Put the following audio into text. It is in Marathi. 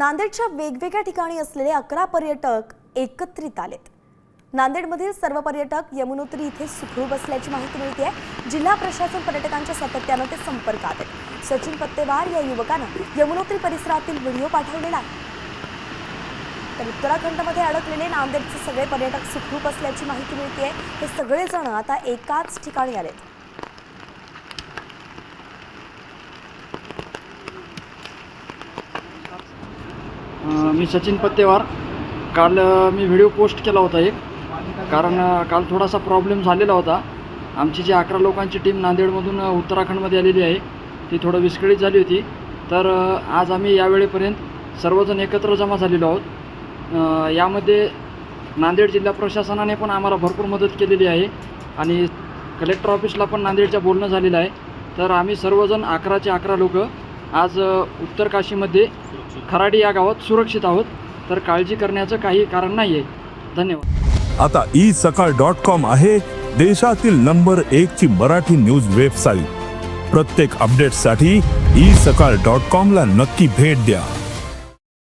नांदेडच्या वेगवेगळ्या ठिकाणी असलेले अकरा पर्यटक एकत्रित आलेत. नांदेडमधील सर्व पर्यटक यमुनोत्री इथे सुखरूप असल्याची माहिती मिळते जिल्हा प्रशासन पर्यटकांच्या सातत्यानं ते संपर्कात आहेत. सचिन पत्तेवार या युवकानं यमुनोत्री परिसरातील व्हिडिओ पाठवलेला आहे. तर उत्तराखंडमध्ये अडकलेले नांदेडचे सगळे पर्यटक सुखरूप असल्याची माहिती मिळते हे सगळेजण आता एकाच ठिकाणी आलेत. मी सचिन पत्तेवार. काल मी व्हिडिओ पोस्ट केला होता एक. कारण काल थोडासा प्रॉब्लेम झालेला होता. आमची जी अकरा लोकांची टीम नांदेडमधून उत्तराखंडमध्ये आलेली आहे ती थोडं विस्कळीत झाली होती. तर आज आम्ही यावेळेपर्यंत सर्वजण एकत्र जमा झालेलो आहोत. यामध्ये नांदेड जिल्हा प्रशासनाने पण आम्हाला भरपूर मदत केलेली आहे आणि कलेक्टर ऑफिसला पण नांदेडच्या बोलणं झालेलं आहे. तर आम्ही सर्वजण अकराचे अकरा लोकं आज उत्तर काशीमध्ये खराडी या गावात सुरक्षित आहोत. तर काळजी करण्याचं काही कारण नाही आहे धन्यवाद. आता ई सकाळ डॉट कॉम आहे देशातील नंबर एक ची मराठी न्यूज वेबसाईट. प्रत्येक अपडेटसाठी ई सकाळ डॉट कॉम ला नक्की भेट द्या.